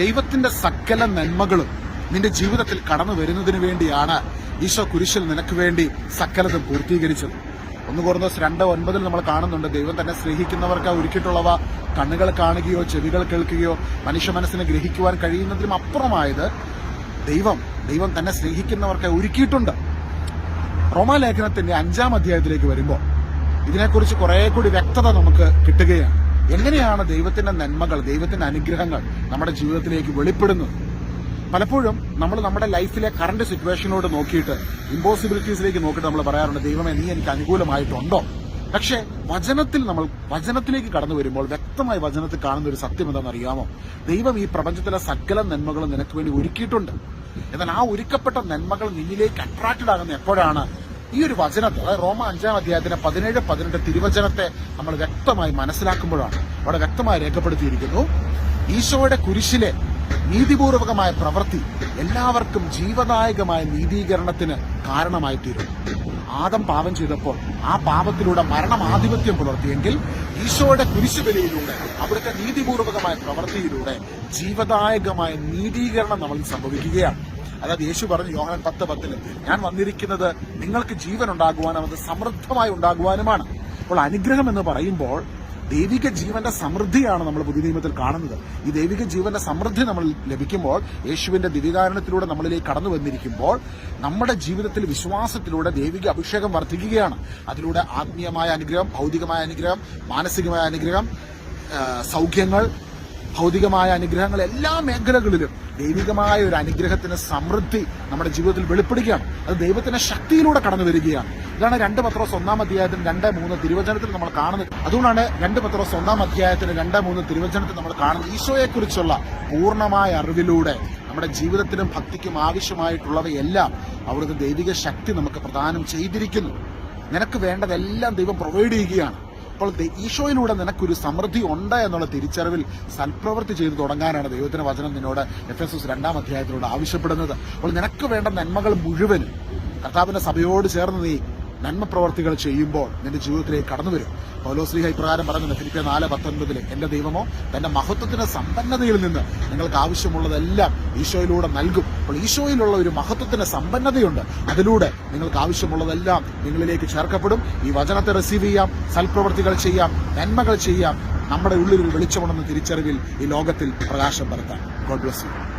ദൈവത്തിന്റെ സകല നന്മകളും നിന്റെ ജീവിതത്തിൽ കടന്നു വരുന്നതിന് വേണ്ടിയാണ് ഈശോ കുരിശിൽ നിനക്ക് വേണ്ടി സകലതും പൂർത്തീകരിച്ചത്. ഒന്ന് കുറഞ്ഞ രണ്ട് ഒൻപതിൽ നമ്മൾ കാണുന്നുണ്ട് ദൈവം തന്നെ സ്നേഹിക്കുന്നവർക്ക് ഒരുക്കിയിട്ടുള്ളവ കണ്ണുകൾ കാണുകയോ ചെവികൾ കേൾക്കുകയോ മനുഷ്യ മനസ്സിനെ ഗ്രഹിക്കുവാൻ കഴിയുന്നതിലും അപ്പുറമായത് ദൈവം. ദൈവം തന്നെ സ്നേഹിക്കുന്നവർക്ക് ഒരുക്കിയിട്ടുണ്ട്. റോമാലേഖനത്തിന്റെ അഞ്ചാം അധ്യായത്തിലേക്ക് വരുമ്പോൾ ഇതിനെക്കുറിച്ച് കുറെ കൂടി വ്യക്തത നമുക്ക് കിട്ടുകയാണ്. എങ്ങനെയാണ് ദൈവത്തിന്റെ നന്മകൾ ദൈവത്തിന്റെ അനുഗ്രഹങ്ങൾ നമ്മുടെ ജീവിതത്തിലേക്ക് വെളിപ്പെടുന്നത്? പലപ്പോഴും നമ്മൾ നമ്മുടെ ലൈഫിലെ കറണ്ട് സിറ്റുവേഷനോട് നോക്കിയിട്ട് ഇമ്പോസിബിലിറ്റീസിലേക്ക് നോക്കിയിട്ട് നമ്മൾ പറയാറുണ്ട് ദൈവമേ നീ എനിക്ക് അനുകൂലമായിട്ടുണ്ടോ? പക്ഷേ വചനത്തിൽ നമ്മൾ വചനത്തിലേക്ക് കടന്നു വരുമ്പോൾ വ്യക്തമായി വചനത്തിൽ കാണുന്ന ഒരു സത്യം എന്താണെന്ന് അറിയാമോ? ദൈവം ഈ പ്രപഞ്ചത്തിലെ സകല നന്മകളും നിനക്ക് വേണ്ടി ഒരുക്കിയിട്ടുണ്ട്. എന്നാൽ ആ ഒരുക്കപ്പെട്ട നന്മകൾ നിന്നിലേക്ക് അട്രാക്റ്റഡ് ആകുന്ന എപ്പോഴാണ്? ഈ ഒരു വചനത്തെ അതായത് റോമ അഞ്ചാം അധ്യായത്തിന് പതിനേഴ് പതിനെട്ട് തിരുവചനത്തെ നമ്മൾ വ്യക്തമായി മനസ്സിലാക്കുമ്പോഴാണ് അവിടെ വ്യക്തമായി രേഖപ്പെടുത്തിയിരിക്കുന്നു. ഈശോയുടെ കുരിശിലെ നീതിപൂർവകമായ പ്രവൃത്തി എല്ലാവർക്കും ജീവദായകമായ നീതീകരണത്തിന് കാരണമായി തീരും ആദം പാപം ചെയ്തപ്പോൾ ആ പാപത്തിലൂടെ മരണം ആധിപത്യം പുലർത്തിയെങ്കിൽ ഈശോയുടെ കുരിശുബലിയിലൂടെ അവിടുത്തെ നീതിപൂർവകമായ പ്രവൃത്തിയിലൂടെ ജീവദായകമായ നീതീകരണം നമ്മൾ സംഭവിക്കുകയാണ്. അതായത് യേശു പറഞ്ഞു യോഹനൻ പത്ത് പത്തിന് ഞാൻ വന്നിരിക്കുന്നത് നിങ്ങൾക്ക് ജീവൻ ഉണ്ടാകുവാനും അത് സമൃദ്ധമായി ഉണ്ടാകുവാനുമാണ്. അപ്പോൾ അനുഗ്രഹം എന്ന് പറയുമ്പോൾ ദൈവിക ജീവന്റെ സമൃദ്ധിയാണ് നമ്മൾ പുതിയ നിയമത്തിൽ കാണുന്നത്. ഈ ദൈവിക ജീവന്റെ സമൃദ്ധി നമ്മൾ ലഭിക്കുമ്പോൾ യേശുവിന്റെ ദിവ്യകാരണത്തിലൂടെ നമ്മളിലേക്ക് കടന്നു വന്നിരിക്കുമ്പോൾ നമ്മുടെ ജീവിതത്തിൽ വിശ്വാസത്തിലൂടെ ദൈവിക അഭിഷേകം വർദ്ധിക്കുകയാണ്. അതിലൂടെ ആത്മീയമായ അനുഗ്രഹം ഭൗതികമായ അനുഗ്രഹം മാനസികമായ അനുഗ്രഹം സൗഖ്യങ്ങൾ ഭൗതികമായ അനുഗ്രഹങ്ങൾ എല്ലാ മേഖലകളിലും ദൈവികമായ ഒരു അനുഗ്രഹത്തിന് സമൃദ്ധി നമ്മുടെ ജീവിതത്തിൽ വെളിപ്പെടുകയാണ്. അത് ദൈവത്തിന്റെ ശക്തിയിലൂടെ കടന്നു വരികയാണ്. ഇതാണ് രണ്ട് പത്രോസ് ഒന്നാം അധ്യായത്തിന് രണ്ട് മൂന്ന് തിരുവചനത്തിൽ നമ്മൾ കാണുന്നത്. അതുകൊണ്ടാണ് രണ്ട് പത്രോസ് ഒന്നാം അധ്യായത്തിന് രണ്ട് മൂന്ന് തിരുവചനത്തിൽ നമ്മൾ കാണുന്നത് ഈശോയെക്കുറിച്ചുള്ള പൂർണമായ അറിവിലൂടെ നമ്മുടെ ജീവിതത്തിനും ഭക്തിക്കും ആവശ്യമായിട്ടുള്ളവയെല്ലാം അവിടുത്തെ ദൈവിക ശക്തി നമുക്ക് പ്രദാനം ചെയ്തിരിക്കുന്നു. നിനക്ക് വേണ്ടതെല്ലാം ദൈവം പ്രൊവൈഡ് ചെയ്യുകയാണ്. അപ്പോൾ ഈശോയിലൂടെ നിനക്കൊരു സമൃദ്ധി ഉണ്ട് എന്നുള്ള തിരിച്ചറിവിൽ സൽപ്രവൃത്തി ചെയ്തു തുടങ്ങാനാണ് ദൈവത്തിന്റെ വചനം നിന്നോട് എഫ് എസ് എസ് രണ്ടാം അധ്യായത്തിലൂടെ ആവശ്യപ്പെടുന്നത്. അപ്പോൾ നിനക്ക് വേണ്ട നന്മകൾ മുഴുവൻ കർത്താവിന്റെ സഭയോട് ചേർന്ന് നീ നന്മ പ്രവർത്തികൾ ചെയ്യുമ്പോൾ നിന്റെ ജീവിതത്തിലേക്ക് കടന്നു വരും പൗലോശ്രീഹ ഇപ്രകാരം പറയുന്നുണ്ട് ഫിലിപ്പിയ നാല് പത്തൊൻപതിൽ എന്റെ ദൈവമോ തന്റെ മഹത്വത്തിന്റെ സമ്പന്നതയിൽ നിന്ന് നിങ്ങൾക്ക് ആവശ്യമുള്ളതെല്ലാം ഈശോയിലൂടെ നൽകും. അപ്പോൾ ഈശോയിലുള്ള ഒരു മഹത്വത്തിന്റെ സമ്പന്നതയുണ്ട്. അതിലൂടെ നിങ്ങൾക്ക് ആവശ്യമുള്ളതെല്ലാം നിങ്ങളിലേക്ക് ചേർക്കപ്പെടും. ഈ വചനത്തെ റിസീവ് ചെയ്യാം സൽപ്രവർത്തികൾ ചെയ്യാം നന്മകൾ ചെയ്യാം. നമ്മുടെ ഉള്ളിൽ ഒരു വെളിച്ചമുണ്ടെന്ന് തിരിച്ചറിവിൽ ഈ ലോകത്തിൽ പ്രകാശം പരത്താം ഗോഡ് ബ്ലസ് യു